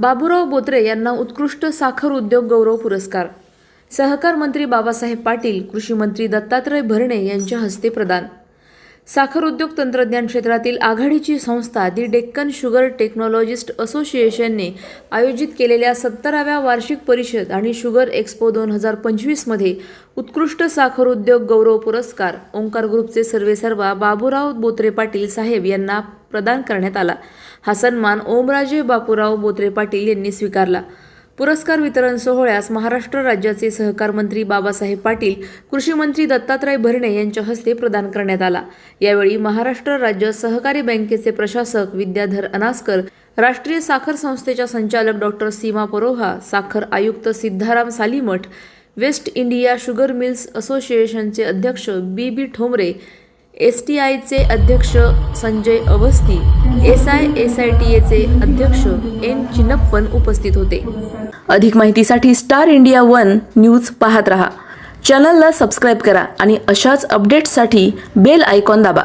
बाबूराव बोत्रे यांना उत्कृष्ट साखर उद्योग गौरव पुरस्कार. सहकार मंत्री बाबासाहेब पाटील कृषी मंत्री दत्तात्रय भरणे यांच्या हस्ते प्रदान. साखर उद्योग तंत्रज्ञान क्षेत्रातील आघाडीची संस्था दी डेक्कन शुगर टेक्नॉलॉजिस्ट असोसिएशनने आयोजित केलेल्या सत्तराव्या वार्षिक परिषद आणि शुगर एक्स्पो दोन हजार पंचवीसमध्ये उत्कृष्ट साखर उद्योग गौरव पुरस्कार. ओंकार ग्रुपचे सर्वेसर्वा बाबूराव बोत्रे पाटील साहेब यांना प्रदान करण्यात आला. हा सन्मान ओमराजे बापूराव बोत्रे पाटील यांनी स्वीकारला. पुरस्कार वितरण सोहळ्यास महाराष्ट्र राज्याचे सहकार मंत्री बाबासाहेब पाटील कृषी मंत्री दत्तात्रय भरणे यांच्या हस्ते प्रदान करण्यात आला. यावेळी महाराष्ट्र राज्य सहकारी बँकेचे प्रशासक विद्याधर अनास्कर राष्ट्रीय साखर संस्थेच्या संचालक डॉक्टर सीमा परोहा साखर आयुक्त Siddharam Salimath West India sugar mills असोसिएशनचे अध्यक्ष B B Thombre S T आयचे अध्यक्ष Sanjay Awasthi S I S I T एचे अध्यक्ष एन चिनप्पन उपस्थित होते. अधिक माहितीसाठी स्टार इंडिया वन न्यूज पाहत रहा. चॅनलला सबस्क्राईब करा आणि अशाच अपडेट्ससाठी बेल आयकॉन दाबा.